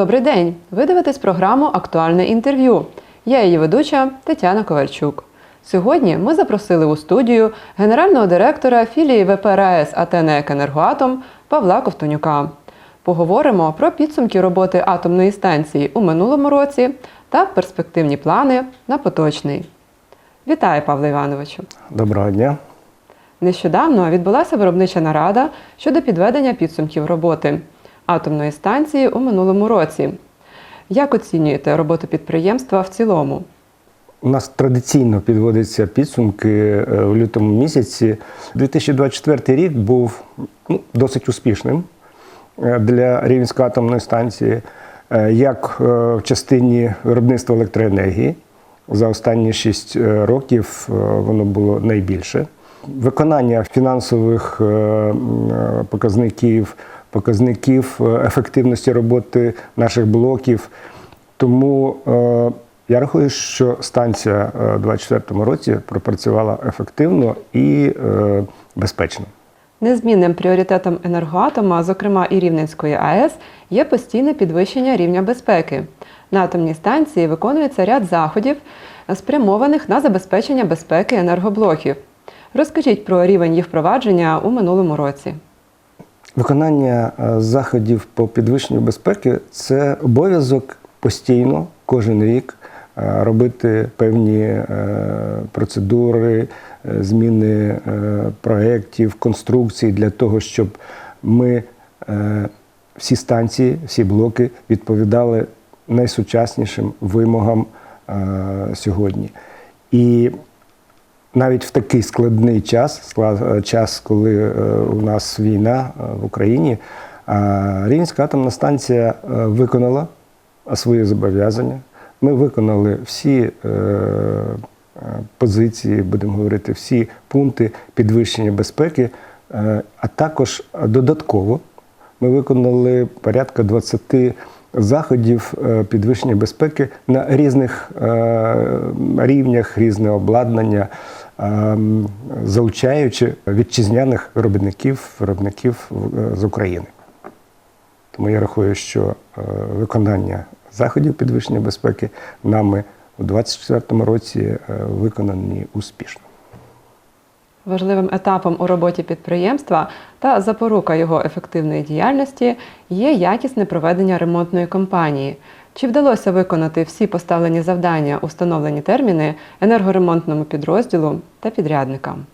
Добрий день! Ви дивитесь програму Актуальне інтерв'ю. Я її ведуча Тетяна Ковальчук. Сьогодні ми запросили у студію генерального директора філії ВП РАЕС АТ «НЕК Енергоатом Павла Ковтонюка. Поговоримо про підсумки роботи атомної станції у минулому році та перспективні плани на поточний. Вітаю, Павло Івановичу! Доброго дня. Нещодавно відбулася виробнича нарада щодо підведення підсумків роботи атомної станції у минулому році. Як оцінюєте роботу підприємства в цілому? У нас традиційно підводяться підсумки е, в лютому місяці. 2024 рік був ну, досить успішним е, для Рівненської атомної станції, е, як в частині виробництва електроенергії. За останні 6 років воно було найбільше. Виконання фінансових показників, показників е, ефективності роботи наших блоків. Тому е, я рахую, що станція е, у 2024 році пропрацювала ефективно і безпечно. Незмінним пріоритетом енергоатома, зокрема і Рівненської АЕС, є постійне підвищення рівня безпеки. На атомній станції виконується ряд заходів, спрямованих на забезпечення безпеки енергоблоків. Розкажіть про рівень їх впровадження у минулому році. Виконання е, заходів по підвищенню безпеки це обов'язок постійно, кожен рік е, робити певні е, процедури, зміни проєктів, конструкцій для того, щоб ми всі станції, всі блоки відповідали найсучаснішим вимогам сьогодні. І навіть в такий складний час, е, час, коли е, у нас війна е, в Україні, Рівненська атомна станція виконала свої зобов'язання. Ми виконали всі позиції, будемо говорити, всі пункти підвищення безпеки, а також додатково ми виконали порядка 20 заходів підвищення безпеки на різних рівнях, різне обладнання, залучаючи вітчизняних виробників, виробників е, з України. Тому я рахую, що е, виконання заходів підвищення безпеки нами у 2024 році е, виконані успішно. Важливим етапом у роботі підприємства та запорука його ефективної діяльності є якісне проведення ремонтної кампанії. Чи вдалося виконати всі поставлені завдання у встановлені терміни енергоремонтному підрозділу та підрядникам?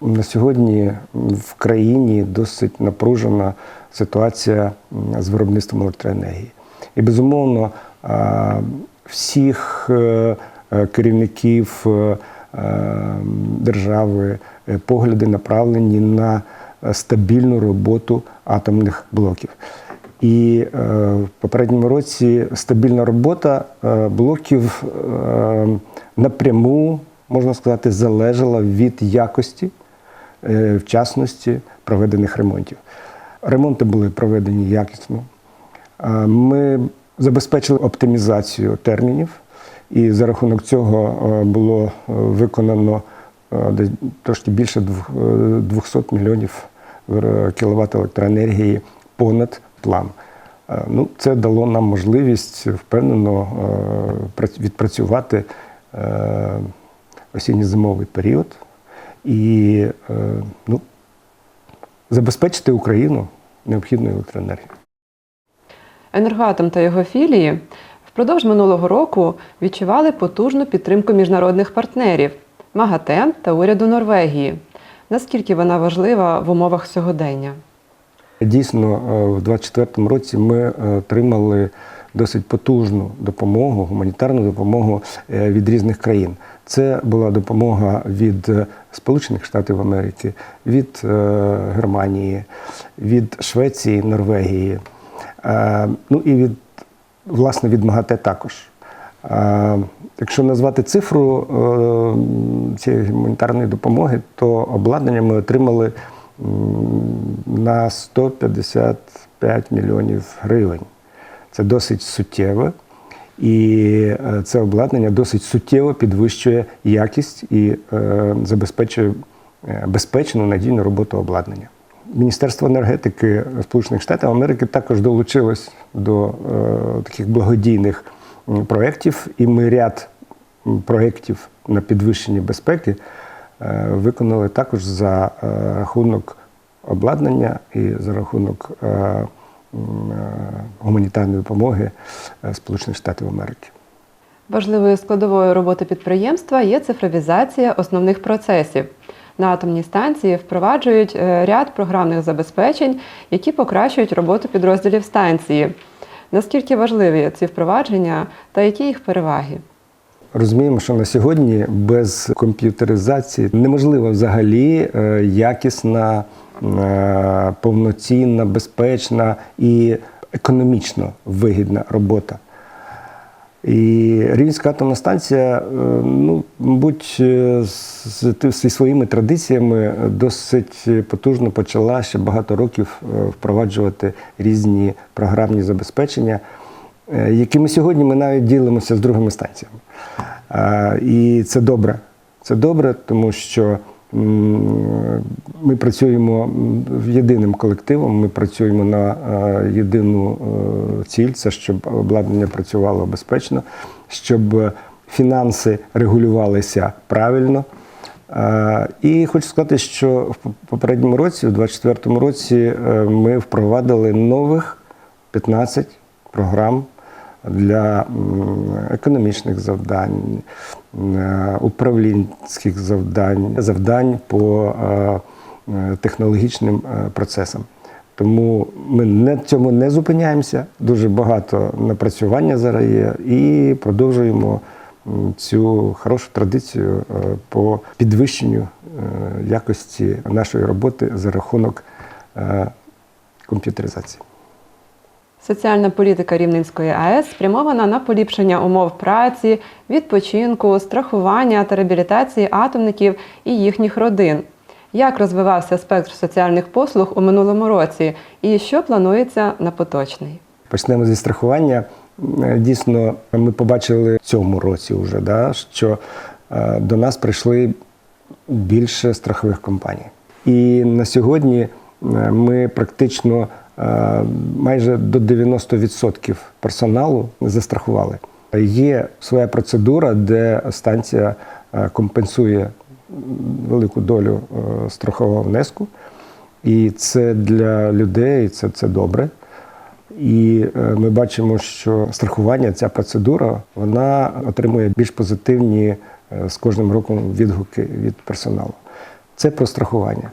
На сьогодні в країні досить напружена ситуація з виробництвом електроенергії. І безумовно всіх е, е, керівників е, держави погляди направлені на стабільну роботу атомних блоків. І е, в попередньому році стабільна робота е, блоків е, напряму, можна сказати, залежала від якості, вчасності проведених ремонтів. Ремонти були проведені якісно. Ми забезпечили оптимізацію термінів, і за рахунок цього було виконано е, трошки більше двох- е, 200 мільйонів кіловат електроенергії понад план. Е, Ну, це дало нам можливість впевнено е, відпрацювати е, осінньо-зимовий період і ну, забезпечити Україну необхідною електроенергією. Енергоатом та його філії впродовж минулого року відчували потужну підтримку міжнародних партнерів МАГАТЕ та уряду Норвегії. Наскільки вона важлива в умовах сьогодення? Дійсно, е, в 2024 році ми е, отримали досить потужну допомогу, гуманітарну допомогу е, від різних країн. Це була допомога від Сполучених Штатів Америки, від Германії, від Швеції, Норвегії, ну і від власне від МАГАТЕ також. Якщо назвати цифру цієї гуманітарної допомоги, то обладнання ми отримали на 155 мільйонів гривень. Це досить суттєво. І е, це обладнання досить суттєво підвищує якість і е, забезпечує е, безпечну надійну роботу обладнання. Міністерство енергетики Сполучених Штатів Америки також долучилось до таких благодійних проєктів, і ми ряд проєктів на підвищення безпеки виконали також за е, рахунок обладнання і за рахунок е, е, гуманітарної допомоги е, Сполучених Штатів Америки. Важливою складовою роботи підприємства є цифровізація основних процесів. На атомній станції впроваджують е, ряд програмних забезпечень, які покращують роботу підрозділів станції. Наскільки важливі ці впровадження та які їх переваги? Розуміємо, що на сьогодні без комп'ютеризації неможлива взагалі е, якісна, е, повноцінна, безпечна і економічно вигідна робота. І Рівненська атомна станція, е, ну, мабуть, зі своїми традиціями досить потужно почала ще багато років впроваджувати різні програмні забезпечення, якими сьогодні ми навіть ділимося з другими станціями. Е, І це добре. Це добре, тому що ми працюємо єдиним колективом, ми працюємо на е, єдину е, ціль, це щоб обладнання працювало безпечно, щоб фінанси регулювалися правильно. Е, І хочу сказати, що в попередньому році, у 2024 році, е, ми впровадили нових 15 програм для економічних завдань, е, управлінських завдань, завдань по е, е, технологічним процесам. Тому ми на цьому не зупиняємося. Дуже багато напрацювання зараз є і продовжуємо цю хорошу традицію по підвищенню якості нашої роботи за рахунок комп'ютеризації. Соціальна політика Рівненської АЕС спрямована на поліпшення умов праці, відпочинку, страхування та реабілітації атомників і їхніх родин. Як розвивався спектр соціальних послуг у минулому році, і що планується на поточний? Почнемо зі страхування. Е, Дійсно, ми побачили в цьому році вже, да, що е, до нас прийшли більше страхових компаній. І на сьогодні е, ми практично майже до 90% персоналу застрахували. Є своя процедура, де станція е, компенсує велику долю е, страхового внеску. І це для людей це, це добре. І е, ми бачимо, що страхування, ця процедура, вона отримує більш позитивні е, з кожним роком відгуки від персоналу. Це про страхування.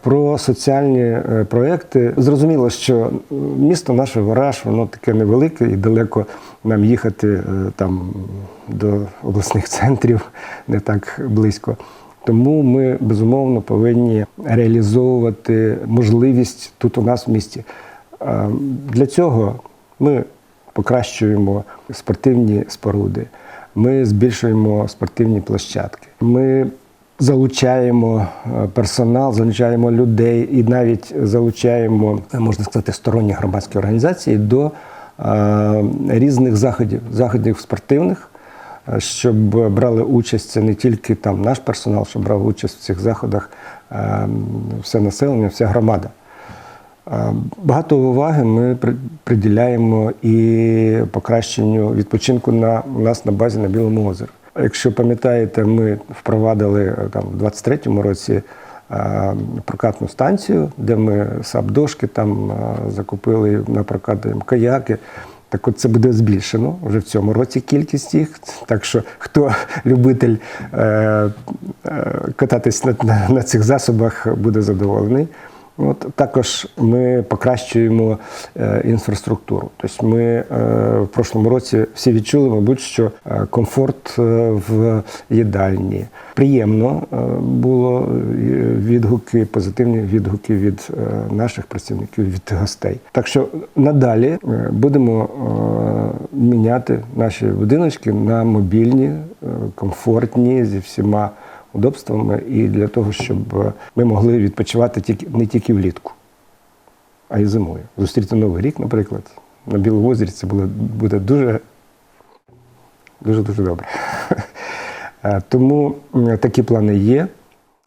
Про соціальні е, проекти зрозуміло, що місто наше Вараж, воно таке невелике і далеко нам їхати е, там до обласних центрів не так близько. Тому ми безумовно повинні реалізовувати можливість тут у нас в місті. Для цього ми покращуємо спортивні споруди, ми збільшуємо спортивні площадки. Ми залучаємо е, персонал, залучаємо людей і навіть залучаємо, е, можна сказати, сторонні громадські організації до е, різних заходів, заходів спортивних, щоб брали участь це не тільки там наш персонал, щоб брав участь в цих заходах все населення, вся громада. Багато уваги ми приділяємо і покращенню відпочинку на у нас на базі на Білому озері. Якщо пам'ятаєте, ми впровадили е, там в 23-му році е, прокатну станцію, де ми сабдошки там е, закупили на прокат каяки. Так от це буде збільшено вже в цьому році кількість їх. Так що хто любитель е, е, кататись на, на, на цих засобах, буде задоволений. От також ми покращуємо е, інфраструктуру. Тобто ми е, в прошлому році всі відчули, мабуть, що е, комфорт в їдальні. Приємно було відгуки, позитивні відгуки від наших працівників, від гостей. Так що надалі будемо міняти наші будиночки на мобільні, комфортні зі всіма удобствами і для того, щоб е, ми могли відпочивати тільки не тільки влітку, а й зимою. Зустріти Новий рік, наприклад, на Білому озері це буде, буде дуже дуже дуже добре. Е, Тому такі плани є.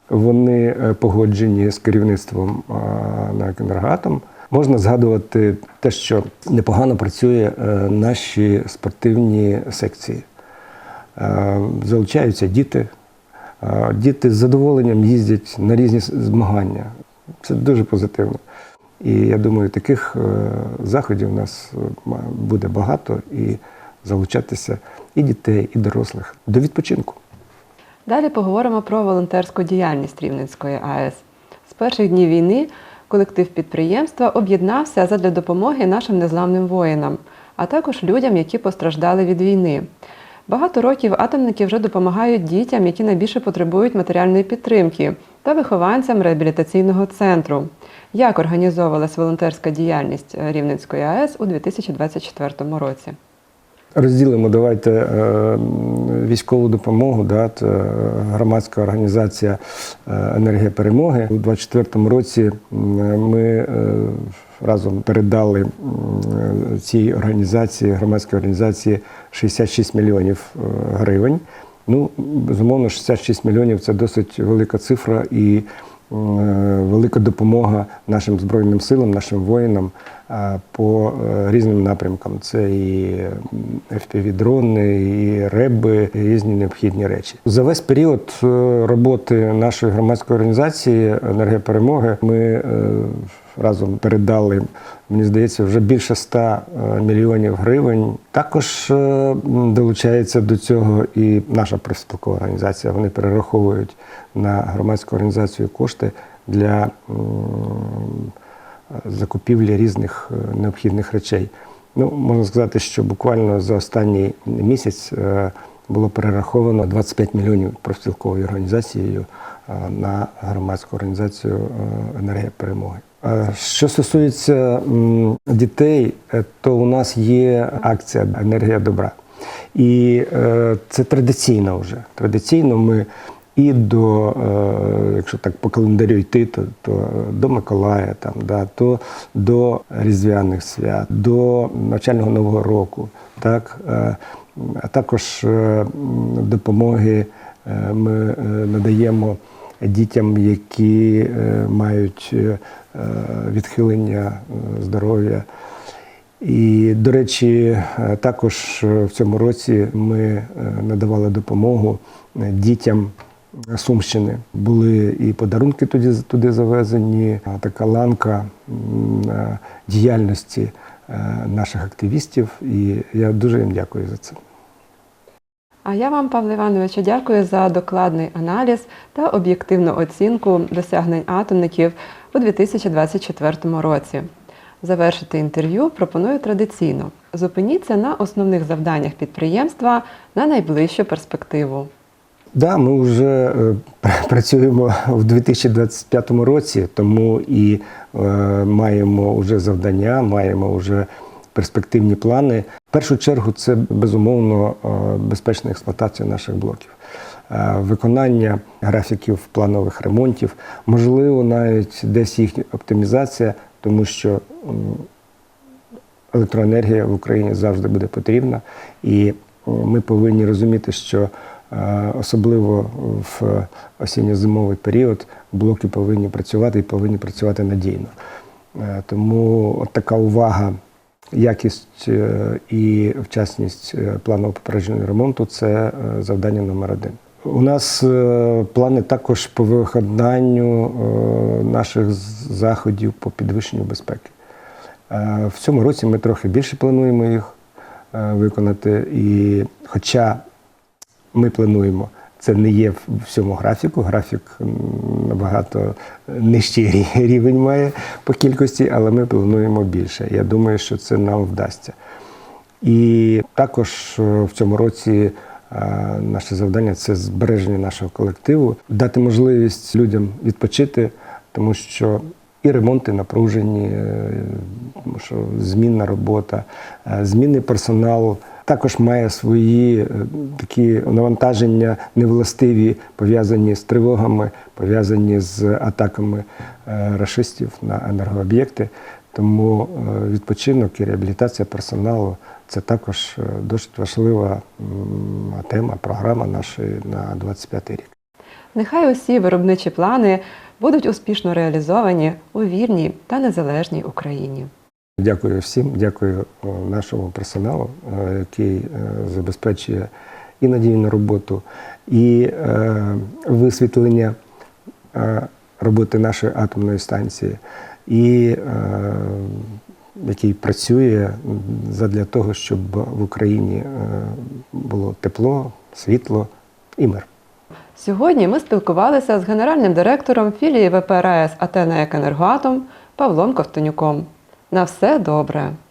Вони е, погоджені з керівництвом на «Енергоатом». Можна згадувати те, що непогано працює наші спортивні секції. Залучаються діти. Діти з задоволенням їздять на різні змагання. Це дуже позитивно. І я думаю, таких е, заходів у нас е, буде багато і залучатися і дітей, і дорослих до відпочинку. Далі поговоримо про волонтерську діяльність Рівненської АЕС. З перших днів війни колектив підприємства об'єднався задля допомоги нашим незламним воїнам, а також людям, які постраждали від війни. Багато років атомники вже допомагають дітям, які найбільше потребують матеріальної підтримки, та вихованцям реабілітаційного центру. Як організовувалась волонтерська діяльність Рівненської АЕС у 2024 році? Розділимо давайте е, військову допомогу. Да, е, громадська організація е, енергія перемоги. У 2024 році ми разом передали е, цій організації, громадській організації 66 мільйонів е, гривень. Ну, безумовно, 66 мільйонів це досить велика цифра і е, велика допомога нашим збройним силам, нашим воїнам по різним напрямкам. Це і FPV-дрони, і реби, і різні необхідні речі. За весь період роботи нашої громадської організації енергія перемоги ми разом передали, мені здається, вже більше 100 е, мільйонів гривень. Також е, долучається до цього і наша профспілкова організація. Вони перераховують на громадську організацію кошти для закупівлі різних е, необхідних речей. Ну, можна сказати, що буквально за останній місяць е, було перераховано 25 мільйонів профспілковою організацією е, на громадську організацію е, енергія перемоги. Е, Що стосується дітей, е, то у нас є акція Енергія добра. І е, це традиційно вже. Традиційно ми і до, якщо так по календарю йти, то, то до Миколая, там, да, то до Різдвяних свят, до навчального нового року, так, а також допомоги ми надаємо дітям, які е, мають е, е, відхилення здоров'я. І, до речі, також в цьому році ми надавали допомогу дітям Сумщини. Були і подарунки туди, туди завезені, така ланка діяльності наших активістів. І я дуже їм дякую за це. А я вам, Павло Івановичу, дякую за докладний аналіз та об'єктивну оцінку досягнень атомників у 2024 році. Завершити інтерв'ю пропоную традиційно. Зупиніться на основних завданнях підприємства на найближчу перспективу. Да, ми вже е, працюємо в 2025 році, тому і е, маємо вже завдання, маємо вже перспективні плани. В першу чергу це безумовно е, безпечна експлуатація наших блоків. е, Виконання графіків планових ремонтів, можливо, навіть десь їхня оптимізація, тому що електроенергія в Україні завжди буде потрібна, і ми повинні розуміти, що е, особливо в осінньо-зимовий період блоки повинні працювати і повинні працювати надійно. Тому от така увага, якість е, і вчасність е, планового попередженого ремонту це е, завдання номер один. У нас плани також по виконанню наших заходів по підвищенню безпеки. В цьому році ми трохи більше плануємо їх виконати. І хоча ми плануємо, це не є в всьому графіку. Графік набагато нижчий рівень має по кількості, але ми плануємо більше. Я думаю, що це нам вдасться. І також е, в цьому році е, наше завдання це збереження нашого колективу, дати можливість людям відпочити, тому що і ремонти напружені, е, тому що змінна робота, е, змінний персонал також має свої е, такі навантаження невластиві, пов'язані з тривогами, пов'язані з атаками е, рашистів на енергооб'єкти. Тому е, відпочинок і реабілітація персоналу це також досить важлива тема, програма нашої на 25 рік. Нехай усі виробничі плани будуть успішно реалізовані у вільній та незалежній Україні. Дякую всім, дякую нашому персоналу, е, який е, забезпечує і надійну роботу, і е, висвітлення е, роботи нашої атомної станції, і е, який працює задля того, щоб в Україні е, було тепло, світло і мир. Сьогодні ми спілкувалися з генеральним директором філії ВП РАЕС АТ Енергоатом Павлом Ковтонюком. На все добре!